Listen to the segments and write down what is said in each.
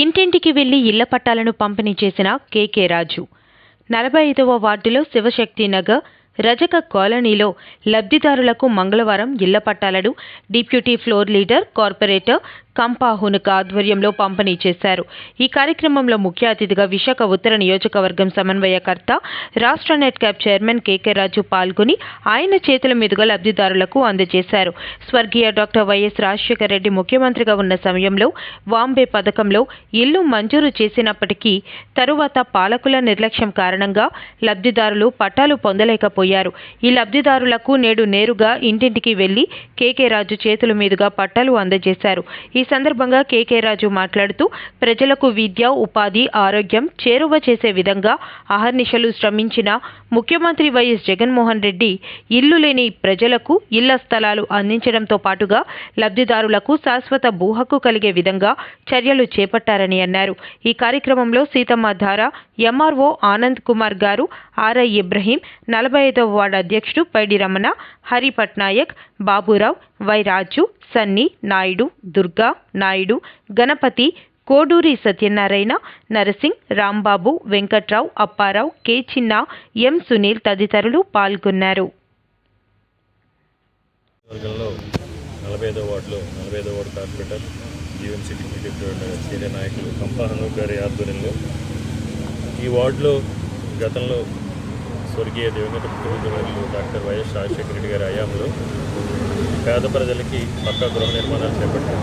ఇంటింటికి వెళ్ళి ఇళ్ళ పట్టాలను పంపిణీ చేసిన కేకే రాజు. నలభై ఐదవ వార్డులో శివశక్తి నగర్ రజక కాలనీలో లబ్ధిదారులకు మంగళవారం ఇళ్ళ పట్టాలను deputy floor leader corporator Kampa హునుక ఆధ్వర్యంలో పంపిణీ చేశారు. ఈ కార్యక్రమంలో ముఖ్య అతిథిగా విశాఖ ఉత్తర నియోజకవర్గం సమన్వయకర్త రాష్ట్ర net cap chairman K K Raju పాల్గొని ఆయన చేతుల మీదుగా లబ్ధిదారులకు అందజేశారు. స్వర్గీయ డాక్టర్ వైఎస్ రాజశేఖర రెడ్డి ముఖ్యమంత్రిగా ఉన్న సమయంలో వాంబే పథకంలో ఇల్లు మంజూరు చేసినప్పటికీ తరువాత పాలకుల నిర్లక్ష్యం కారణంగా లబ్ధిదారులు పట్టాలు పొందలేకపోయారు. ఈ లబ్ధిదారులకు నేడు నేరుగా ఇంటింటికి వెళ్ళి కేకే రాజు చేతుల మీదుగా పట్టాలు అందజేశారు. ఈ సందర్భంగా కేకే రాజు మాట్లాడుతూ ప్రజలకు విద్య ఉపాధి ఆరోగ్యం చేరువ చేసే విధంగా అహర్నిశలు శ్రమించిన ముఖ్యమంత్రి వైఎస్ జగన్మోహన్ రెడ్డి ఇల్లు లేని ప్రజలకు ఇళ్ళ స్థలాలు అందించడంతో పాటుగా లబ్ధిదారులకు శాశ్వత భూహక్కు కలిగే విధంగా చర్యలు చేపట్టారని అన్నారు. ఈ కార్యక్రమంలో సీతమ్మ ధార ఎంఆర్ఓ ఆనంద్ కుమార్ గారు ఆర్ఐ ఇబ్రహీం నలభై ఐదవ వార్డు అధ్యక్షుడు Paidi Ramana Hari Patnaik Baburao Y Raju Sunny Naidu Durga Naidu Ganapathi Koduri Satyanarayana Narasing Rambabu Venkatrao Apparao K Chinna M Sunil తదితరులు పాల్గొన్నారు. సీనియర్ నాయకులు కంపా హనూక్ గారి ఆధ్వర్యంలో ఈ వార్డులో గతంలో స్వర్గీయ దివంగత ముఖ్యమంత్రి డాక్టర్ వైఎస్ రాజశేఖర రెడ్డి గారి హయాంలో పేద ప్రజలకి పక్కా గృహ నిర్మాణాలు చేపట్టడం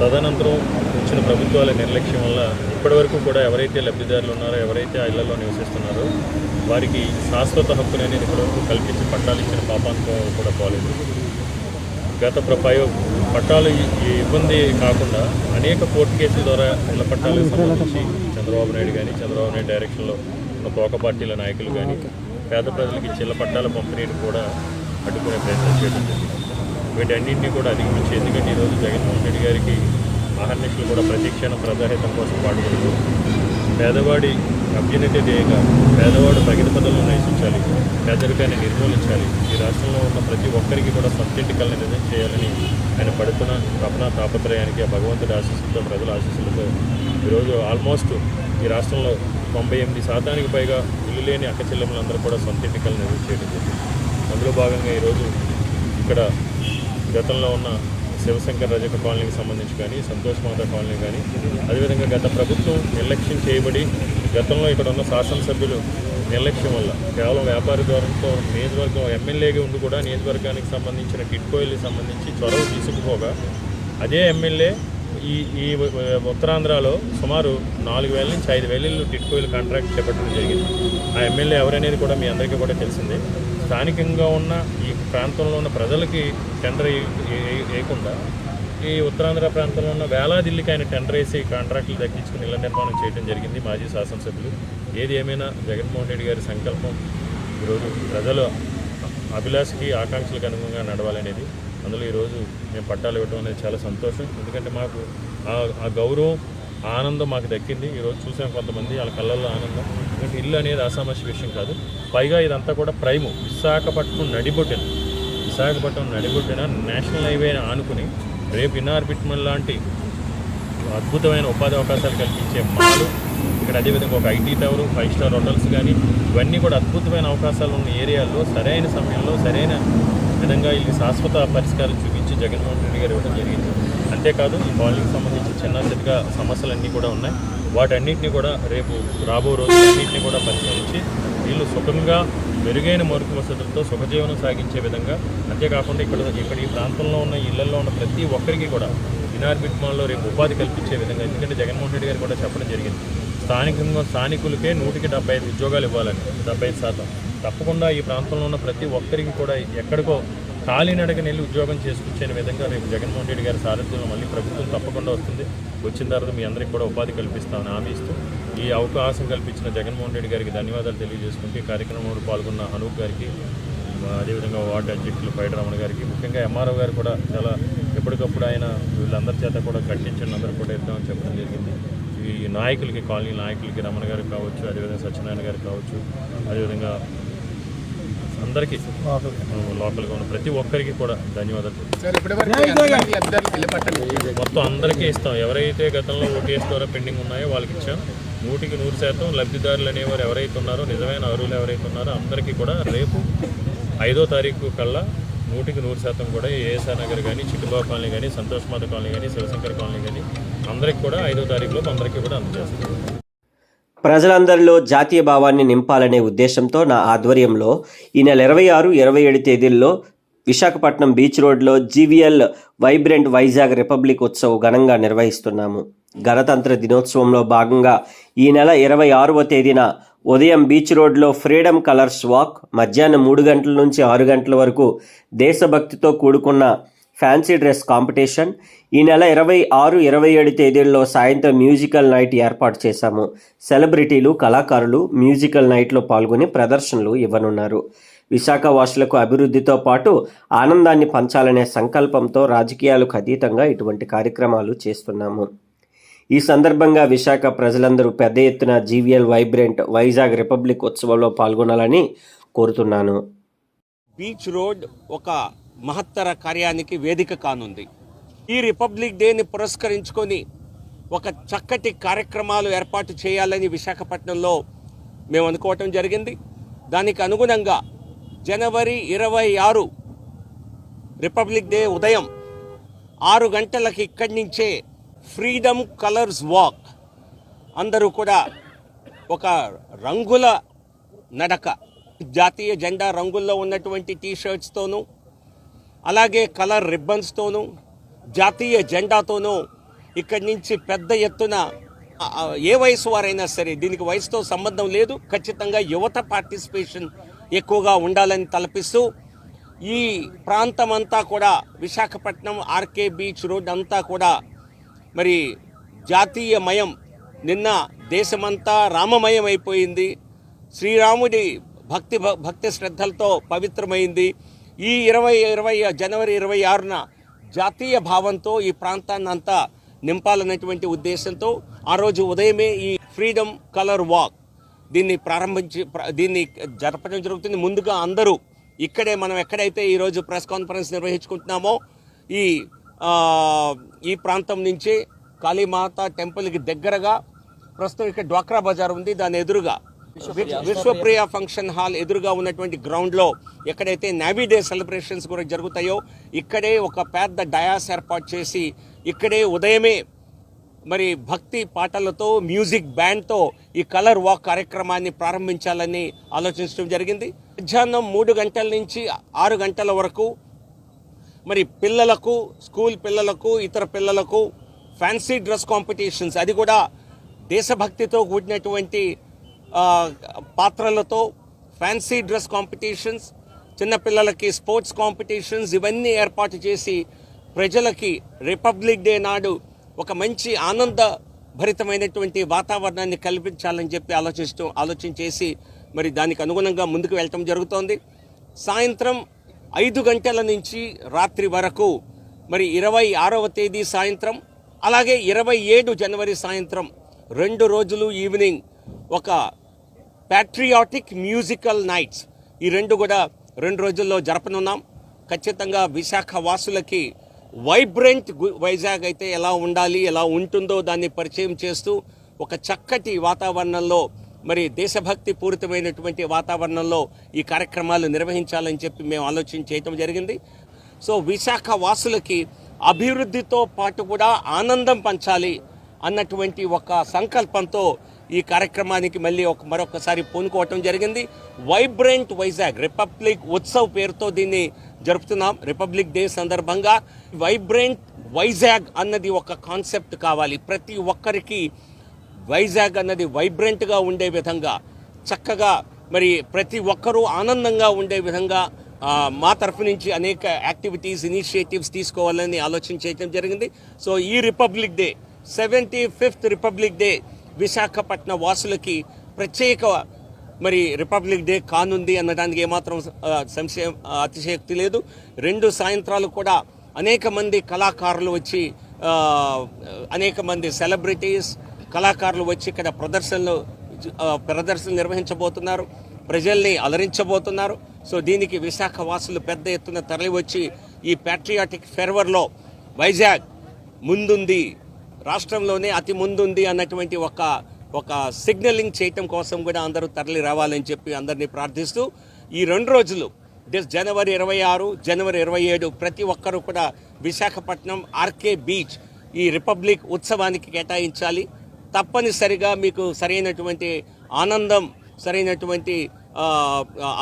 తదనంతరం వచ్చిన ప్రభుత్వాల నిర్లక్ష్యం వల్ల ఇప్పటివరకు కూడా ఎవరైతే లబ్ధిదారులు ఉన్నారో ఎవరైతే ఆ ఇళ్ళలో నివసిస్తున్నారో వారికి శాశ్వత హక్కుని అనేది ఇప్పటివరకు కల్పించి పట్టాలు ఇచ్చిన పాపాంతం కూడా పోలేదు. గత ప్ర- పట్టాలు ఈ- ఇబ్బంది కాకుండా అనేక కోర్టు కేసుల ద్వారా ఇళ్ళ పట్టాలకు సంబంధించి చంద్రబాబు నాయుడు కానీ చంద్రబాబు నాయుడు డైరెక్షన్లో ఉన్న తోక పార్టీల నాయకులు కానీ పేద ప్రజలకి చిల్ల పట్టాల పంపిణీని కూడా అడ్డుకునే ప్రయత్నం చేయడం జరిగింది. వీటన్నింటినీ కూడా అధిగమించి ఎందుకంటే ఈరోజు జగన్మోహన్ రెడ్డి గారికి మహర్నిషులు కూడా ప్రతిక్షణం ప్రజాహితం కోసం పాటుపడుతూ పేదవాడి అభ్యున్నతి ధ్యేయంగా పేదవాడు ప్రగతి పదంలో నివసించాలి పేదరికాన్ని నిర్మూలించాలి. ఈ రాష్ట్రంలో ఉన్న ప్రతి ఒక్కరికి కూడా సొంతింటి కళని నిజం చేయాలని ఆయన పడుతున్న తపన తాపత్రయానికి ఆ భగవంతుడి ఆశీస్సులతో ప్రజల ఆశీస్సులతో ఈరోజు ఆల్మోస్ట్ ఈ రాష్ట్రంలో తొంభై ఎనిమిది శాతానికి పైగా ఇల్లు లేని అక్కచెల్లెములందరూ కూడా సొంత ఎన్నికలు నిర్వహించేయడం జరిగింది. అందులో భాగంగా ఈరోజు ఇక్కడ గతంలో ఉన్న శివశంకర్ రజక కాలనీకి సంబంధించి కానీ సంతోష్ మాత కాలనీ కానీ అదేవిధంగా గత ప్రభుత్వం నిర్లక్ష్యం చేయబడి గతంలో ఇక్కడ ఉన్న శాసనసభ్యులు నిర్లక్ష్యం వల్ల కేవలం వ్యాపార ద్వారంతో నియోజకవర్గం ఎమ్మెల్యేగా ఉండి కూడా నియోజకవర్గానికి సంబంధించిన కిట్కోయిల్కి సంబంధించి చొరవ తీసుకుపోగా అదే ఎమ్మెల్యే ఈ ఈ ఉత్తరాంధ్రలో సుమారు నాలుగు వేల నుంచి ఐదు వేల ఇళ్ళు టిట్కోయిల్ కాంట్రాక్ట్ చేపట్టడం జరిగింది. ఆ ఎమ్మెల్యే ఎవరనేది కూడా మీ అందరికీ కూడా తెలిసిందే. స్థానికంగా ఉన్న ఈ ప్రాంతంలో ఉన్న ప్రజలకి టెండర్ వేయకుండా ఈ ఉత్తరాంధ్ర ప్రాంతంలో ఉన్న వేలాది ఇల్లుకి ఆయన టెండర్ వేసి కాంట్రాక్టులు దక్కించుకుని ఇళ్ళ నిర్మాణం చేయడం జరిగింది మాజీ శాసనసభ్యులు. ఏది ఏమైనా జగన్మోహన్ రెడ్డి గారి సంకల్పం ఈరోజు ప్రజల అభిలాషకి ఆకాంక్షలకు అనుగుణంగా నడవాలనేది అందులో ఈరోజు మేము పట్టాలు ఇవ్వడం అనేది చాలా సంతోషం. ఎందుకంటే మాకు ఆ- గౌరవం ఆనందం మాకు దక్కింది. ఈరోజు చూసాం కొంతమంది వాళ్ళ కళ్ళల్లో ఆనందం. ఎందుకంటే ఇల్లు అనేది అసామాన్య విషయం కాదు. పైగా ఇదంతా కూడా ప్రైము. విశాఖపట్నం నడిబొడ్డిన విశాఖపట్నం నడిబొడ్డిన నేషనల్ హైవేని ఆనుకుని రేపు ఇన్నార్ లాంటి అద్భుతమైన ఉపాధి అవకాశాలు కల్పించే మాలు ఇక్కడ అదేవిధంగా ఒక IT tower five star hotels కానీ ఇవన్నీ కూడా అద్భుతమైన అవకాశాలు ఉన్న ఏరియాల్లో సరైన సమయంలో సరైన విధంగా ఇది శాశ్వత పరిష్కారం చూపించి జగన్మోహన్ రెడ్డి గారు ఇవ్వడం జరిగింది. అంతేకాదు ఈ కాలనీకి సంబంధించి చిన్న చిన్నగా సమస్యలన్నీ కూడా ఉన్నాయి. వాటన్నిటిని కూడా రేపు రాబో రోజులన్నింటినీ కూడా పరిశీలించి వీళ్ళు సుఖంగా మెరుగైన మౌలిక వసతులతో సుఖజీవనం సాగించే విధంగా అంతేకాకుండా ఇక్కడ ఇక్కడ ఈ ప్రాంతంలో ఉన్న ఇళ్ళలో ఉన్న ప్రతి ఒక్కరికి కూడా ఇనార్బిట్ మాల్లో రేపు ఉపాధి కల్పించే విధంగా ఎందుకంటే జగన్మోహన్ రెడ్డి గారు కూడా చెప్పడం జరిగింది. స్థానికంగా స్థానికులకే నూటికి డెబ్బై ఐదు ఉద్యోగాలు ఇవ్వాలని డెబ్బై ఐదు శాతం. తప్పకుండా ఈ ప్రాంతంలో ఉన్న ప్రతి ఒక్కరికి కూడా ఎక్కడికో కాలినడకని వెళ్ళి ఉద్యోగం చేసుకొచ్చే విధంగా రేపు జగన్మోహన్ రెడ్డి గారి సారథ్యంలో మళ్ళీ ప్రభుత్వం తప్పకుండా వస్తుంది. వచ్చిన తర్వాత మీ అందరికీ కూడా ఉపాధి కల్పిస్తామని హామీ ఇస్తూ ఈ అవకాశం కల్పించిన జగన్మోహన్ రెడ్డి గారికి ధన్యవాదాలు తెలియజేసుకుంటూ ఈ కార్యక్రమంలో పాల్గొన్న అనూప్ గారికి అదేవిధంగా వార్డు అధ్యక్షులు పైడ రమణ గారికి ముఖ్యంగా ఎంఆర్ఓ గారు కూడా చాలా ఎప్పటికప్పుడు ఆయన వీళ్ళందరి చేత కూడా కట్టించండి అందరూ కూడా ఇద్దామని చెప్పడం జరిగింది. ఈ నాయకులకి కాలనీ నాయకులకి రమణ గారికి కావచ్చు అదేవిధంగా సత్యనారాయణ గారికి కావచ్చు అదేవిధంగా అందరికీ లోపలిగా ఉన్న ప్రతి ఒక్కరికి కూడా ధన్యవాదాలు. మొత్తం అందరికీ ఇస్తాం. ఎవరైతే గతంలో ఓటీఎస్ ద్వారా పెండింగ్ ఉన్నాయో వాళ్ళకి ఇచ్చాం. నూటికి నూరు శాతం లబ్ధిదారులు అనేవారు ఎవరైతే ఉన్నారో నిజమైన అర్హులు ఎవరైతే ఉన్నారో అందరికీ కూడా రేపు ఐదో తారీఖు కల్లా నూటికి నూరు శాతం కూడా ఏఎస్ఆ నగర్ కానీ చిట్టుబాబు కాలనీ కానీ సంతోష్ మాత కాలనీ కానీ శివశంకర్ కాలనీ కానీ అందరికీ కూడా ఐదో తారీఖులో అందరికీ కూడా అందజేస్తాం. ప్రజలందరిలో జాతీయ భావాన్ని నింపాలనే ఉద్దేశంతో నా ఆధ్వర్యంలో ఈ నెల ఇరవై ఆరు ఇరవై ఏడు తేదీల్లో విశాఖపట్నం బీచ్ రోడ్లో GVL vibrant Vizag republic Utsav ఘనంగా నిర్వహిస్తున్నాము. గణతంత్ర దినోత్సవంలో భాగంగా ఈ నెల ఇరవై ఆరవ తేదీన ఉదయం బీచ్ రోడ్లో ఫ్రీడమ్ కలర్స్ వాక్ మధ్యాహ్నం మూడు గంటల నుంచి ఆరు గంటల వరకు దేశభక్తితో కూడుకున్న ఫ్యాన్సీ డ్రెస్ కాంపిటీషన్ ఈ నెల ఇరవై ఆరు ఇరవై ఏడు తేదీల్లో సాయంత్రం మ్యూజికల్ నైట్ ఏర్పాటు చేశాము. సెలబ్రిటీలు కళాకారులు మ్యూజికల్ నైట్లో పాల్గొని ప్రదర్శనలు ఇవ్వనున్నారు. విశాఖ వాసులకు అభివృద్ధితో పాటు ఆనందాన్ని పంచాలనే సంకల్పంతో రాజకీయాలకు అతీతంగా ఇటువంటి కార్యక్రమాలు చేస్తున్నాము. ఈ సందర్భంగా విశాఖ ప్రజలందరూ పెద్ద ఎత్తున జీవీఎల్ వైబ్రెంట్ వైజాగ్ రిపబ్లిక్ ఉత్సవంలో పాల్గొనాలని కోరుతున్నాను. బీచ్ రోడ్ ఒక మహత్తర కార్యానికి వేదిక కానుంది. ఈ రిపబ్లిక్ డేని పురస్కరించుకొని ఒక చక్కటి కార్యక్రమాలు ఏర్పాటు చేయాలని విశాఖపట్నంలో మేము అనుకోవటం జరిగింది. దానికి అనుగుణంగా జనవరి ఇరవై ఆరు రిపబ్లిక్ డే ఉదయం ఆరు గంటలకు ఇక్కడి నుంచే ఫ్రీడమ్ కలర్స్ వాక్. అందరూ కూడా ఒక రంగుల నడక జాతీయ జెండా రంగుల్లో ఉన్నటువంటి టీ షర్ట్స్తోనూ అలాగే కలర్ రిబ్బన్స్తోనూ జాతీయ జెండాతోనూ ఇక్కడి నుంచి పెద్ద ఎత్తున ఏ వయసు వారైనా సరే దీనికి వయసుతో సంబంధం లేదు. ఖచ్చితంగా యువత పార్టిసిపేషన్ ఎక్కువగా ఉండాలని తలపిస్తూ ఈ ప్రాంతం అంతా కూడా విశాఖపట్నం ఆర్కే బీచ్ రోడ్ అంతా కూడా మరి జాతీయమయం. నిన్న దేశమంతా రామమయం అయిపోయింది శ్రీరాముడి భక్తి భ- భక్తి శ్రద్ధలతో పవిత్రమైంది. ఈ ఇరవై ఇరవై జనవరి ఇరవై ఆరున జాతీయ భావంతో ఈ ప్రాంతాన్ని అంతా నింపాలన్నటువంటి ఉద్దేశంతో ఆ రోజు ఉదయమే ఈ ఫ్రీడమ్ కలర్ వాక్ దీన్ని ప్రారంభించి దీన్ని జరపడం జరుగుతుంది. ముందుగా అందరూ ఇక్కడే మనం ఎక్కడైతే ఈరోజు ప్రెస్ కాన్ఫరెన్స్ నిర్వహించుకుంటున్నామో ఈ ఈ ప్రాంతం నుంచి కాళీమాత టెంపుల్కి దగ్గరగా ప్రస్తుతం ఇక్కడ డ్వాక్రా బజార్ ఉంది. దాని ఎదురుగా విశ్వప్రియ. ఫంక్షన్ హాల్ ఎదురుగా ఉన్నటువంటి గ్రౌండ్లో ఎక్కడైతే నావీ డే సెలబ్రేషన్స్ కూడా జరుగుతాయో ఇక్కడే ఒక పెద్ద డయాస్ ఏర్పాటు చేసి ఇక్కడే ఉదయమే మరి భక్తి పాటలతో మ్యూజిక్ బ్యాండ్తో ఈ కలర్ వాక్ కార్యక్రమాన్ని ప్రారంభించాలని ఆలోచించడం జరిగింది. మధ్యాహ్నం మూడు గంటల నుంచి ఆరు గంటల వరకు మరి పిల్లలకు స్కూల్ పిల్లలకు ఇతర పిల్లలకు ఫ్యాన్సీ డ్రెస్ కాంపిటీషన్స్ అది కూడా దేశభక్తితో కూడినటువంటి పాత్రలతో ఫ్యాన్సీ డ్రెస్ కాంపిటీషన్స్ చిన్నపిల్లలకి స్పోర్ట్స్ కాంపిటీషన్స్ ఇవన్నీ ఏర్పాటు చేసి ప్రజలకి రిపబ్లిక్ డే నాడు ఒక మంచి ఆనంద భరితమైనటువంటి వాతావరణాన్ని కల్పించాలని చెప్పి ఆలోచిస్తూ ఆలోచన చేసి మరి దానికి అనుగుణంగా ముందుకు వెళ్ళటం జరుగుతోంది. సాయంత్రం ఐదు గంటల నుంచి రాత్రి వరకు మరి ఇరవై ఆరవ తేదీ సాయంత్రం అలాగే ఇరవై ఏడు జనవరి సాయంత్రం రెండు రోజులు ఈవినింగ్ ఒక ప్యాట్రియాటిక్ మ్యూజికల్ నైట్స్ ఈ రెండు కూడా రెండు రోజుల్లో జరపనున్నాం. ఖచ్చితంగా విశాఖ వాసులకి వైబ్రెంట్ వైజాగ్ అయితే ఎలా ఉండాలి ఎలా ఉంటుందో దాన్ని పరిచయం చేస్తూ ఒక చక్కటి వాతావరణంలో మరి దేశభక్తి పూరితమైనటువంటి వాతావరణంలో ఈ కార్యక్రమాలు నిర్వహించాలని చెప్పి మేము ఆలోచన చేయటం జరిగింది. సో విశాఖ వాసులకి అభివృద్ధితో పాటు కూడా ఆనందం పంచాలి అన్నటువంటి ఒక సంకల్పంతో ఈ కార్యక్రమానికి మళ్ళీ ఒక మరొకసారి పూనుకోవటం జరిగింది. వైబ్రెంట్ వైజాగ్ రిపబ్లిక్ ఉత్సవ్ పేరుతో దీన్ని జరుపుతున్నాం. రిపబ్లిక్ డే సందర్భంగా వైబ్రెంట్ వైజాగ్ అన్నది ఒక కాన్సెప్ట్ కావాలి. ప్రతి ఒక్కరికి వైజాగ్ అన్నది వైబ్రెంట్గా ఉండే విధంగా చక్కగా మరి ప్రతి ఒక్కరూ ఆనందంగా ఉండే విధంగా మా తరఫు నుంచి అనేక యాక్టివిటీస్ ఇనిషియేటివ్స్ తీసుకోవాలని ఆలోచన చేయడం జరిగింది. సో ఈ republic day seventy fifth republic day Visakhapatnam వాసులకి ప్రత్యేక మరి రిపబ్లిక్ డే కానుంది అన్నదానికి ఏమాత్రం సంశయం అతిశయక్తి అతిశయోక్తి లేదు. రెండు సాయంత్రాలు కూడా అనేక మంది కళాకారులు వచ్చి అనేక మంది సెలబ్రిటీస్ కళాకారులు వచ్చి ఇక్కడ ప్రదర్శనలు ప్రదర్శనలు నిర్వహించబోతున్నారు. ప్రజల్ని అలరించబోతున్నారు. సో దీనికి విశాఖ వాసులు పెద్ద ఎత్తున తరలివచ్చి ఈ ప్యాట్రియాటిక్ ఫెర్వర్లో వైజాగ్ ముందుంది. రాష్ట్రంలోనే అతి ముందుంది అన్నటువంటి ఒక ఒక సిగ్నలింగ్ చేయటం కోసం కూడా అందరూ తరలి రావాలని చెప్పి అందరినీ ప్రార్థిస్తూ ఈ రెండు రోజులు దిస్ జనవరి ఇరవై ఆరు జనవరి ఇరవై ఏడు ప్రతి ఒక్కరూ కూడా విశాఖపట్నం ఆర్కే బీచ్ ఈ రిపబ్లిక్ ఉత్సవానికి కేటాయించాలి. తప్పనిసరిగా మీకు సరైనటువంటి ఆనందం సరైనటువంటి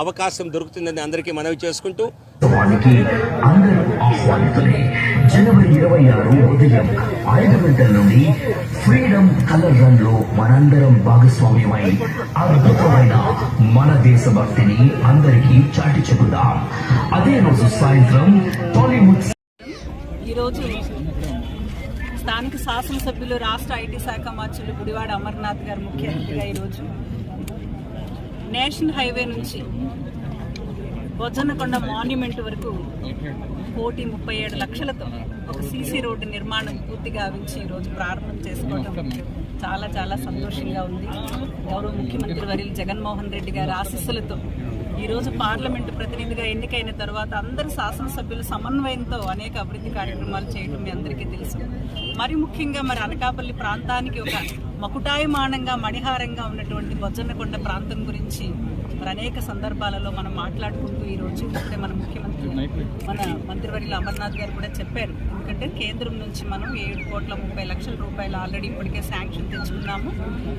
అవకాశం దొరుకుతుందని అందరికీ మనవి చేసుకుంటూ వానికి అందరూ ఆహ్వానితులే. జనవరి ఇరవై ఆరు ఉదయం ఐదు గంటల నుండి ఫ్రీడమ్ కలర్ రన్లో మనందరం భాగస్వామ్యమై అద్భుతమైన మన దేశభక్తిని అందరికీ చాటి చెబుదాం. అదే రోజు సాయంత్రం టాలీవుడ్ ఈరోజు స్థానిక శాసనసభ్యులు రాష్ట్ర ఐటీ శాఖ మంత్రులు గుడివాడ అమర్నాథ్ గారు ముఖ్య అతిథిగా ఈరోజు నేషనల్ హైవే నుంచి బొజ్జన్నకొండ మాన్యుమెంట్ వరకు కోటి ముప్పై ఏడు లక్షలతో ఒక సీసీ రోడ్డు నిర్మాణం పూర్తిగా గావించి ఈరోజు ప్రారంభం చేసుకోవడం చాలా చాలా సంతోషంగా ఉంది. గౌరవ ముఖ్యమంత్రి వర్యులు జగన్మోహన్ రెడ్డి గారి ఆశీస్సులతో ఈరోజు పార్లమెంటు ప్రతినిధిగా ఎన్నికైన తర్వాత అందరు శాసనసభ్యులు సమన్వయంతో అనేక అభివృద్ధి కార్యక్రమాలు చేయడం మీ అందరికీ తెలుసు. మరి ముఖ్యంగా మరి అనకాపల్లి ప్రాంతానికి ఒక మకుటాయమానంగా మణిహారంగా ఉన్నటువంటి బొజ్జన్నకొండ ప్రాంతం గురించి మరి అనేక సందర్భాలలో మనం మాట్లాడుకుంటూ ఈ రోజు ఇప్పుడే మన ముఖ్యమంత్రి మన మంత్రివర్యులు అమర్నాథ్ గారు కూడా చెప్పారు. ఎందుకంటే కేంద్రం నుంచి మనం ఏడు కోట్ల ముప్పై లక్షల రూపాయలు ఆల్రెడీ ఇప్పటికే శాంక్షన్ తెచ్చుకున్నాము.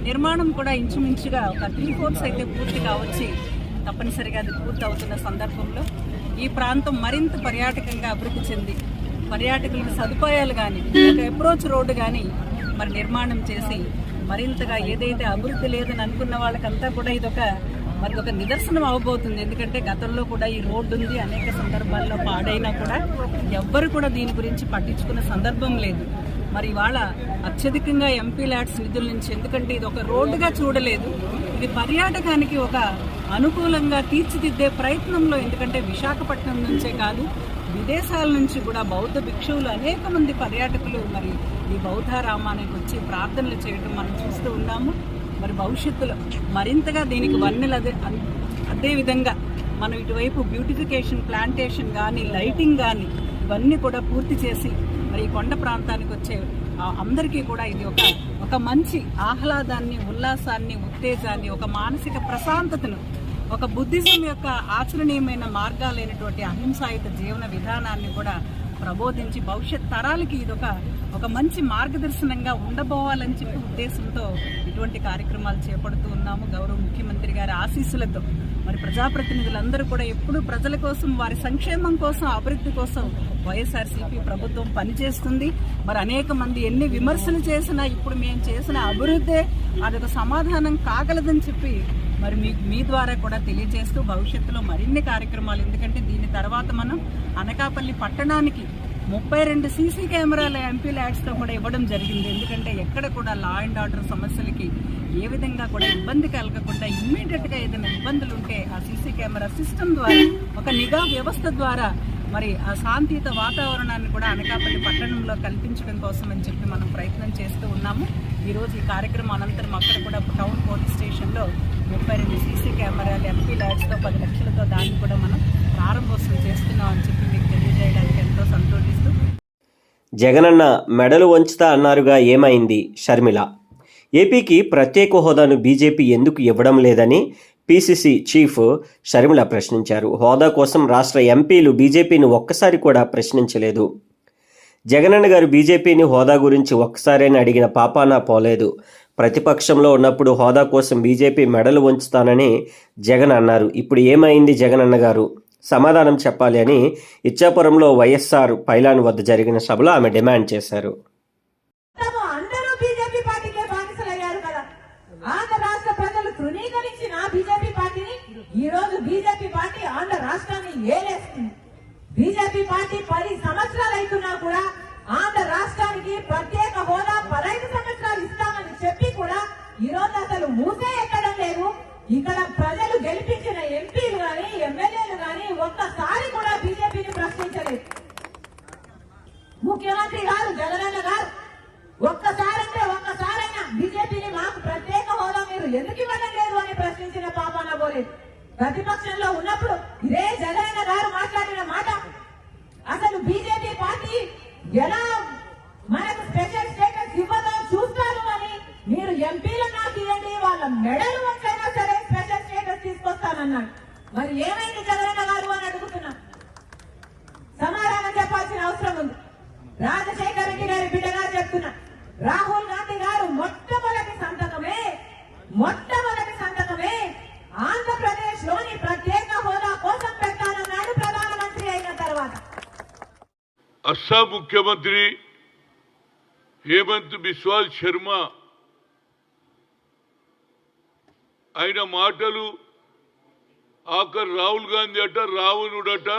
నిర్మాణం కూడా ఇంచుమించుగా ఒక త్రీ ఫోర్స్ అయితే పూర్తి కావచ్చి తప్పనిసరిగా అది పూర్తి అవుతున్న సందర్భంలో ఈ ప్రాంతం మరింత పర్యాటకంగా అభివృద్ధి చెంది పర్యాటకులకు సదుపాయాలు కానీ ఒక అప్రోచ్ రోడ్డు కానీ మరి నిర్మాణం చేసి మరింతగా ఏదైతే అభివృద్ధి లేదని అనుకున్న వాళ్ళకంతా కూడా ఇదొక మరి ఒక నిదర్శనం అవబోతుంది. ఎందుకంటే గతంలో కూడా ఈ రోడ్డు ఉంది. అనేక సందర్భాల్లో పాడైనా కూడా ఎవ్వరు కూడా దీని గురించి పట్టించుకున్న సందర్భం లేదు. మరి ఇవాళ అత్యధికంగా ఎంపీ ల్యాడ్స్ నిధుల నుంచి ఎందుకంటే ఇది ఒక రోడ్డుగా చూడలేదు. ఇది పర్యాటకానికి ఒక అనుకూలంగా తీర్చిదిద్దే ప్రయత్నంలో ఎందుకంటే విశాఖపట్నం నుంచే కాదు విదేశాల నుంచి కూడా బౌద్ధ భిక్షువులు అనేక మంది పర్యాటకులు మరి ఈ బౌద్ధారామానికి వచ్చి ప్రార్థనలు చేయడం మనం చూస్తూ ఉన్నాము. మరి భవిష్యత్తులో మరింతగా దీనికి వన్నెలు అదే అన్- మనం ఇటువైపు బ్యూటిఫికేషన్ ప్లాంటేషన్ కానీ లైటింగ్ కానీ ఇవన్నీ కూడా పూర్తి చేసి మరి ఈ కొండ ప్రాంతానికి వచ్చే అందరికీ కూడా ఇది ఒక ఒక మంచి ఆహ్లాదాన్ని ఉల్లాసాన్ని ఉత్తేజాన్ని ఒక మానసిక ప్రశాంతతను ఒక బుద్ధిజం యొక్క ఆచరణీయమైన మార్గాలైనటువంటి అహింసాయుత జీవన విధానాన్ని కూడా ప్రబోధించి భవిష్యత్ తరాలకి ఇదొక ఒక మంచి మార్గదర్శనంగా ఉండబోవాలని చెప్పి ఉద్దేశంతో ఇటువంటి కార్యక్రమాలు చేపడుతూ ఉన్నాము. గౌరవ ముఖ్యమంత్రి గారి ఆశీస్సులతో. మరి ప్రజాప్రతినిధులందరూ కూడా ఎప్పుడు ప్రజల కోసం వారి సంక్షేమం కోసం అభివృద్ధి కోసం వైఎస్ఆర్సీపీ ప్రభుత్వం పనిచేస్తుంది. మరి అనేక మంది ఎన్ని విమర్శలు చేసినా ఇప్పుడు మేము చేసిన అభివృద్ధే అదొక సమాధానం కాగలదని చెప్పి మరి మీ మీ ద్వారా కూడా తెలియజేస్తూ భవిష్యత్తులో మరిన్ని కార్యక్రమాలు. ఎందుకంటే దీని తర్వాత మనం అనకాపల్లి పట్టణానికి ముప్పై రెండు సీసీ కెమెరాల ఎంపీ ల్యాడ్స్తో కూడా ఇవ్వడం జరిగింది. ఎందుకంటే ఎక్కడ కూడా లా అండ్ ఆర్డర్ సమస్యలకి ఏ విధంగా కూడా ఇబ్బంది కలగకుండా ఇమ్మీడియట్గా ఏదైనా ఇబ్బందులు ఉంటే ఆ సీసీ కెమెరా సిస్టమ్ ద్వారా ఒక నిఘా వ్యవస్థ ద్వారా మరి ఆ శాంతియుత వాతావరణాన్ని కూడా అనకాపల్లి పట్టణంలో కల్పించడం కోసం అని చెప్పి మనం ప్రయత్నం చేస్తూ ఉన్నాము. ఈరోజు ఈ కార్యక్రమం అనంతరం అక్కడ కూడా టౌన్ పోలీస్ స్టేషన్లో ముప్పై రెండు సీసీ కెమెరాలు ఎంపీ ల్యాడ్స్తో పది లక్షలతో దాన్ని కూడా మనం ప్రారంభోత్సవం చేస్తున్నాం అని చెప్పి మీకు తెలియజేయడానికి సంతోషిస్తూ. జగనన్న మెడలు వంచుతా అన్నారుగా ఏమైంది షర్మిల. ఏపీకి ప్రత్యేక హోదాను బీజేపీ ఎందుకు ఇవ్వడం లేదని పీసీసీ చీఫ్ షర్మిల ప్రశ్నించారు. హోదా కోసం రాష్ట్ర ఎంపీలు బీజేపీని ఒక్కసారి కూడా ప్రశ్నించలేదు. జగనన్న గారు బీజేపీని హోదా గురించి ఒక్కసారైనా అడిగిన పాపాన పోలేదు. ప్రతిపక్షంలో ఉన్నప్పుడు హోదా కోసం బీజేపీ మెడలు వంచుతానని జగన్ అన్నారు. ఇప్పుడు ఏమైంది జగనన్న గారు? సమాధానం చెప్పాలి అని ఇచ్చాపురంలో వైఎస్ఆర్ పైలాన్ వద్ద జరిగిన సభలో ఆమె డిమాండ్ చేశారు. బీజేపీ పార్టీ ఆంధ్ర రాష్ట్రాన్ని ఏలేస్తుంది. బీజేపీ పార్టీ పది సంవత్సరాలు అవుతున్నా కూడా ఆంధ్ర రాష్ట్రానికి ప్రతి హోదా పదహైదు సంవత్సరాలు ఇస్తామని చెప్పి కూడా ఈ రోజు అసలు మూసే ఎక్కడం లేదు ఇక్కడ ప్రజలు గెలిపించిన ఎంపీలు గాని ఎమ్మెల్యేలు గాని ఒక్కసారి కూడా బీజేపీని ప్రశ్నించలేదు ముఖ్యమంత్రి గారు జగనన్న గారు ఒక్కసారంటే ఒక్కసారైనా బీజేపీని మాకు ప్రత్యేక హోదా మీరు ఎందుకు ఇవ్వడం లేదు అని ప్రశ్నించిన పాపాన పోలేదు ప్రతిపక్షంలో ఉన్నప్పుడు ఇదే జగన్ గారు మాట్లాడిన మాట. అసలు బీజేపీ పార్టీ ఎలా మనకు స్పెషల్ స్టేటస్ ఇవ్వదో చూస్తారు అని మీరు ఎంపీలు నాకు ఇవ్వండి వాళ్ళ మెడలు వచ్చైనా సరే స్పెషల్ స్టేటస్ తీసుకొస్తానన్నాడు. మరి ఏమైంది జగన్ గారు అని అడుగుతున్నా. సమాధానం చెప్పాల్సిన అవసరం ఉంది. రాజశేఖర రెడ్డి గారి బిడ్డగా చెప్తున్నా. రాహుల్ గాంధీ గారు మొట్టమొదటి సంతకమే మొట్టమొదటి అస్సాం ముఖ్యమంత్రి హేమంత్ బిశ్వాల్ శర్మ ఆయన మాటలు ఆఖరు రాహుల్ గాంధీ అట రావణుడట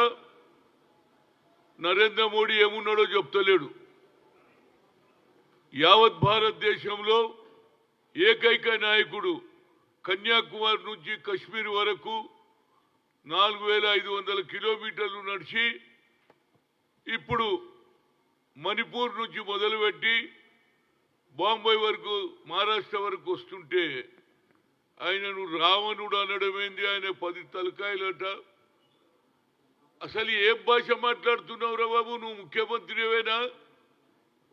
నరేంద్ర మోడీ ఏమున్నాడో చెప్తలేడు. యావత్ భారతదేశంలో ఏకైక నాయకుడు కన్యాకుమారి నుంచి కశ్మీర్ వరకు నాలుగు వేల ఐదు వందల కిలోమీటర్లు నడిచి ఇప్పుడు మణిపూర్ నుంచి మొదలుపెట్టి బాంబే వరకు మహారాష్ట్ర వరకు వస్తుంటే ఆయనను రావణుడు అనడం ఏంది ఆయన పది తలకాయలట. అసలు ఏం భాష మాట్లాడుతున్నావు రా బాబు? నువ్వు ముఖ్యమంత్రివేనా?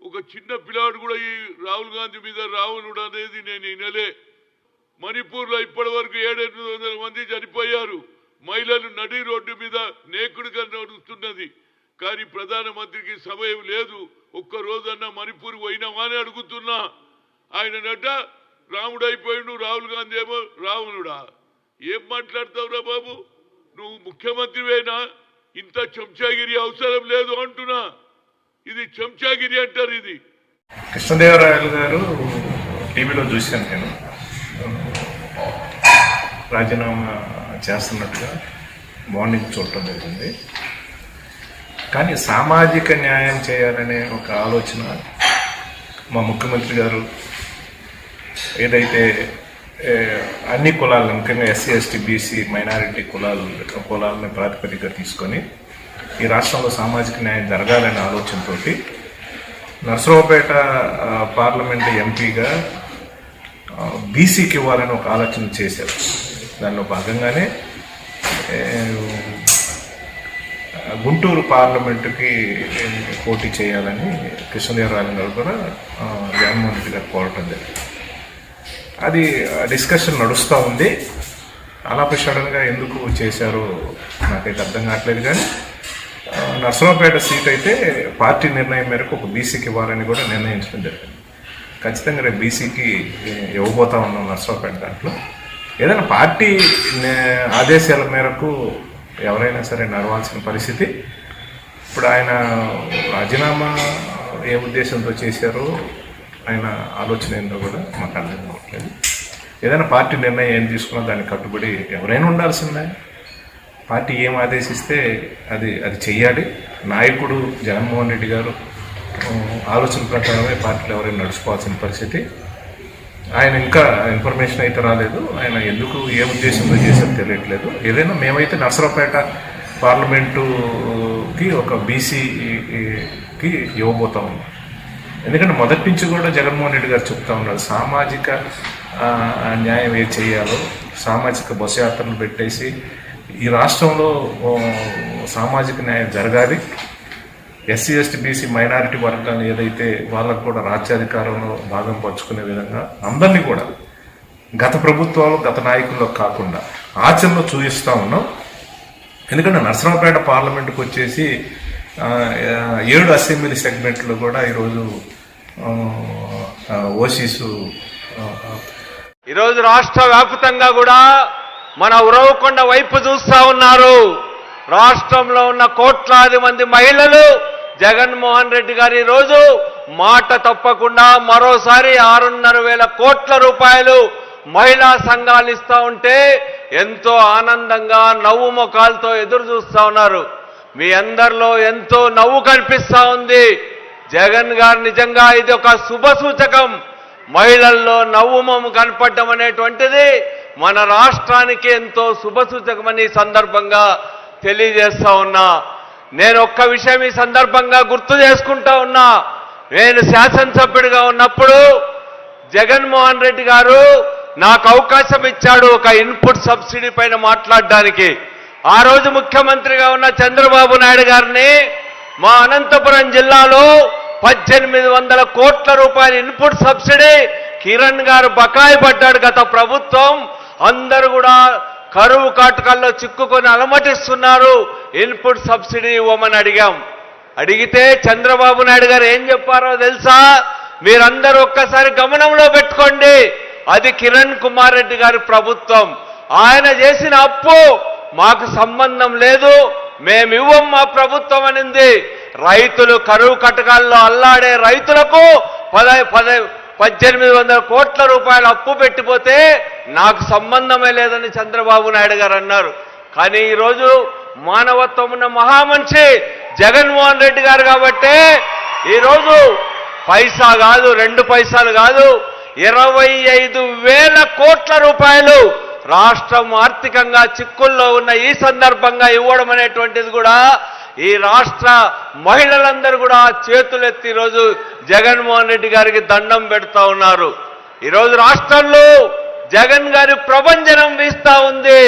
ఒక చిన్న పిల్లాడు కూడా ఈ రాహుల్ గాంధీ మీద రావణుడు అనేది నేను వినలే. మణిపూర్లో ఇప్పటి వరకు ఏడెనిమిది వందల మంది చనిపోయారు. మహిళలు నడి రోడ్డు మీద నేకుడుగా నడుస్తున్నది. కానీ ప్రధానమంత్రికి సమయం లేదు. ఒక్క రోజన్నా మణిపూర్ పోయినామా అని అడుగుతున్నా. ఆయన నట రాముడు అయిపోయిండు రాహుల్ గాంధీ ఏమో రావణుడా. ఏం మాట్లాడతావురా బాబు? నువ్వు ముఖ్యమంత్రివేనా? ఇంత చెంచాగిరి అవసరం లేదు అంటున్నా. ఇది చెంచాగిరి అంటారు ఇది. కృష్ణదేవరాయలు గారు టీవీలో చూశాను నేను. రాజీనామా చేస్తున్నట్టుగా మార్నింగ్ చూడటం జరిగింది. కానీ సామాజిక న్యాయం చేయాలనే ఒక ఆలోచన మా ముఖ్యమంత్రి గారు ఏదైతే అన్ని కులాలను ముఖ్యంగా ఎస్సీ ఎస్టీ బీసీ మైనారిటీ కులాలు కులాలని ప్రాతిపదికగా తీసుకొని ఈ రాష్ట్రంలో సామాజిక న్యాయం జరగాలనే ఆలోచనతోటి నర్సరావుపేట పార్లమెంట్ ఎంపీగా బీసీకి ఇవ్వాలని ఒక ఆలోచన చేశారు. దానిలో భాగంగానే గుంటూరు పార్లమెంటుకి పోటీ చేయాలని కృష్ణదేవరాయలు గారు కూడా జగన్మోహన్ రెడ్డి గారు కోరటం జరిగింది. అది డిస్కషన్ నడుస్తూ ఉంది. అలా సడన్గా ఎందుకు చేశారో నాకైతే అర్థం కావట్లేదు కానీ నర్సరావుపేట సీట్ అయితే పార్టీ నిర్ణయం మేరకు ఒక బీసీకి ఇవ్వాలని కూడా నిర్ణయించడం జరిగింది. ఖచ్చితంగా రేపు బీసీకి ఇవ్వబోతా ఉన్నాం నర్సరావుపేట దాంట్లో. ఏదైనా పార్టీ నే- ఆదేశాల మేరకు ఎవరైనా సరే నడవాల్సిన పరిస్థితి. ఇప్పుడు ఆయన రాజీనామా ఏ ఉద్దేశంతో చేశారో ఆయన ఆలోచన ఏందో కూడా మాకు అర్థం కావట్లేదు. ఏదైనా పార్టీ నిర్ణయం ఏం తీసుకున్నా దానికి కట్టుబడి ఎవరైనా ఉండాల్సిందే. పార్టీ ఏం ఆదేశిస్తే అది అది చెయ్యాలి. నాయకుడు జగన్మోహన్ రెడ్డి గారు ఆలోచన ప్రకారమే పార్టీలు ఎవరైనా నడుచుకోవాల్సిన పరిస్థితి. ఆయన ఇంకా ఇన్ఫర్మేషన్ అయితే రాలేదు. ఆయన ఎందుకు ఏ ఉద్దేశంతో చేశారో తెలియట్లేదు. ఏదైనా మేమైతే నర్సరావుపేట పార్లమెంటుకి ఒక బీసీకి ఇవ్వబోతా. ఉన్నాం ఎందుకంటే మొదటి నుంచి కూడా జగన్మోహన్ రెడ్డి గారు చెప్తా ఉన్నారు సామాజిక న్యాయం ఏ చేయాలో సామాజిక బస్సు యాత్రలు పెట్టేసి ఈ రాష్ట్రంలో సామాజిక న్యాయం జరగాలి. ఎస్సీ ఎస్టీ బీసీ మైనారిటీ వర్గాలు ఏదైతే వాళ్ళకు కూడా రాజ్యాధికారంలో భాగం పంచుకునే విధంగా అందరినీ కూడా గత ప్రభుత్వాలు గత నాయకుల్లో కాకుండా ఆచరణలో చూపిస్తూ ఉన్నాం. ఎందుకంటే నరసింహపేట పార్లమెంట్కి వచ్చేసి ఏడు అసెంబ్లీ సెగ్మెంట్లు కూడా ఈరోజు ఓసీసు ఈరోజు రాష్ట్ర వ్యాప్తంగా కూడా మన ఉరవకొండ వైపు చూస్తా ఉన్నారు. రాష్ట్రంలో ఉన్న కోట్లాది మంది మహిళలు జగన్మోహన్ రెడ్డి గారు ఈరోజు మాట తప్పకుండా మరోసారి ఆరున్నర వేల కోట్ల రూపాయలు మహిళా సంఘాలు ఇస్తా ఉంటే ఎంతో ఆనందంగా నవ్వు ముఖాలతో ఎదురు చూస్తా ఉన్నారు. మీ అందరిలో ఎంతో నవ్వు కనిపిస్తా ఉంది. జగన్ గారు నిజంగా ఇది ఒక శుభ సూచకం. మహిళల్లో నవ్వుమము మొమ్ము కనపడడం అనేటువంటిది మన రాష్ట్రానికి ఎంతో శుభ సూచకమని సందర్భంగా తెలియజేస్తా ఉన్నా. నేను ఒక్క విషయం ఈ సందర్భంగా గుర్తు చేసుకుంటా ఉన్నా. నేను శాసనసభ్యుడిగా ఉన్నప్పుడు జగన్మోహన్ రెడ్డి గారు నాకు అవకాశం ఇచ్చాడు ఒక ఇన్పుట్ సబ్సిడీ పైన మాట్లాడడానికి. ఆ రోజు ముఖ్యమంత్రిగా ఉన్న చంద్రబాబు నాయుడు గారిని మా అనంతపురం జిల్లాలో పద్దెనిమిది వందల కోట్ల రూపాయల ఇన్పుట్ సబ్సిడీ కిరణ్ గారు బకాయి పడ్డాడు గత ప్రభుత్వం. అందరూ కూడా కరువు కాటకాల్లో చిక్కుకొని అలమటిస్తున్నారు. ఇన్పుట్ సబ్సిడీ ఇవ్వమని అడిగాం. అడిగితే చంద్రబాబు నాయుడు గారు ఏం చెప్పారో తెలుసా? మీరందరూ ఒక్కసారి గమనంలో పెట్టుకోండి. అది కిరణ్ కుమార్ రెడ్డి గారి ప్రభుత్వం. ఆయన చేసిన అప్పు మాకు సంబంధం లేదు. మేమివ్వం మా ప్రభుత్వం అనింది. రైతులు కరువు కటకాల్లో అల్లాడే రైతులకు పద పద పద్దెనిమిది వందల కోట్ల రూపాయలు అప్పు పెట్టిపోతే నాకు సంబంధమే లేదని చంద్రబాబు నాయుడు గారు అన్నారు. కానీ ఈరోజు మానవత్వం ఉన్న మహామనిషి జగన్మోహన్ రెడ్డి గారు కాబట్టే ఈరోజు పైసా కాదు రెండు పైసలు కాదు ఇరవై ఐదు వేల కోట్ల రూపాయలు రాష్ట్రం ఆర్థికంగా చిక్కుల్లో ఉన్న ఈ సందర్భంగా ఇవ్వడం అనేటువంటిది కూడా ఈ రాష్ట్ర మహిళలందరూ కూడా చేతులెత్తి ఈరోజు జగన్మోహన్ రెడ్డి గారికి దండం పెడతా ఉన్నారు. ఈరోజు రాష్ట్రంలో జగన్ గారి ప్రభంజనం వీస్తా ఉంది.